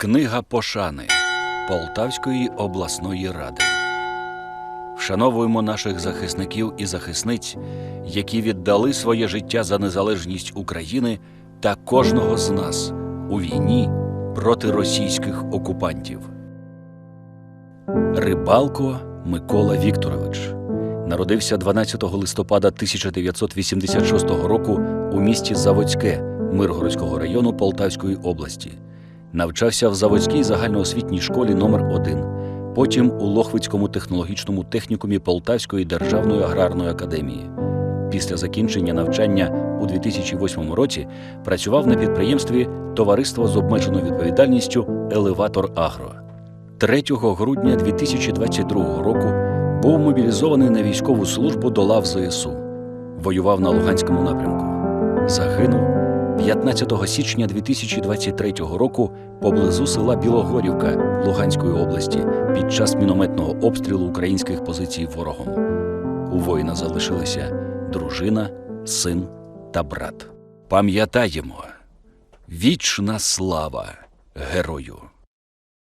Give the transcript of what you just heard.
Книга пошани Полтавської обласної ради. Вшановуємо наших захисників і захисниць, які віддали своє життя за незалежність України та кожного з нас у війні проти російських окупантів. Рибалко Микола Вікторович народився 12 листопада 1986 року у місті Заводське Миргородського району Полтавської області. Навчався в Заводській загальноосвітній школі номер 1 потім у Лохвицькому технологічному технікумі Полтавської державної аграрної академії. Після закінчення навчання у 2008 році працював на підприємстві Товариство з обмеженою відповідальністю Елеватор Агро. 3 грудня 2022 року був мобілізований на військову службу до лав ЗСУ. Воював на Луганському напрямку. Загинув 15 січня 2023 року поблизу села Білогорівка Луганської області під час мінометного обстрілу українських позицій ворогом. У воїна залишилися дружина, син та брат. Пам'ятаємо вічна слава герою!